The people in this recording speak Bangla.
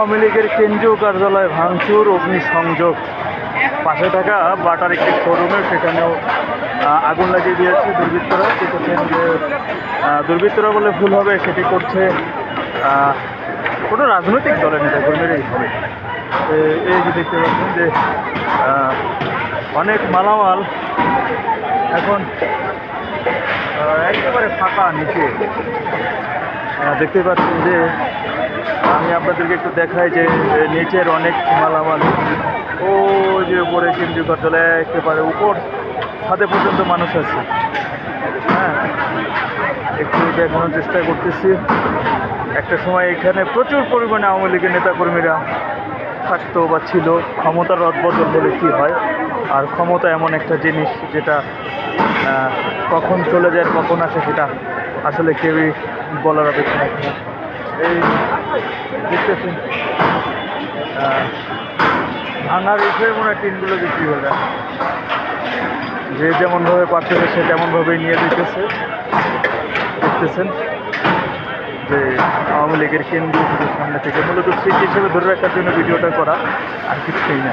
আওয়ামী লীগের কেন্দ্রীয় কার্যালয় ভাঙচুর, অগ্নিসংযোগ। পাশে থাকা বাটার একটি শোরুমে সেখানেও আগুন লাগিয়ে দিয়েছে দুর্বৃত্তরা। দেখেছেন যে দুর্বৃত্তরা বলে ভুল হবে, সেটি করছে কোনো রাজনৈতিক দলের নেতা কর্মীরাই হবে এই যে দেখতে পাচ্ছেন যে অনেক মালামাল এখন একেবারে ফাঁকা নিচে। দেখতে পাচ্ছেন যে আমি আপনাদেরকে একটু দেখাই যে নিচের অনেক মালামাল। ও যে উপরে কেন্দ্রীয় কার্যালয় একেবারে উপর ছাদে পর্যন্ত মানুষ আছে। হ্যাঁ একটু দেখানোর চেষ্টা করতেছি। একটা সময় এখানে প্রচুর পরিমাণে আওয়ামী লীগের নেতাকর্মীরা থাকতো বা ছিল। ক্ষমতার রদবদল হলে কী হয়? আর ক্ষমতা এমন একটা জিনিস যেটা কখন চলে যায়, কখন আসে সেটা আসলে কেউই বলার অপেক্ষা না। এই দেখতেছেন ভাঙার উঠে মনে টিনগুলো বিক্রি যায় যে যেমনভাবে পাচ্ছে সে তেমনভাবেই নিয়ে দিতেছে। দেখতেছেন যে আওয়ামী লীগের কেন্দ্রীয় সামনে থেকে মূলত স্মৃতি হিসেবে ধরে রাখার জন্য ভিডিওটা করা আর কিছুই না।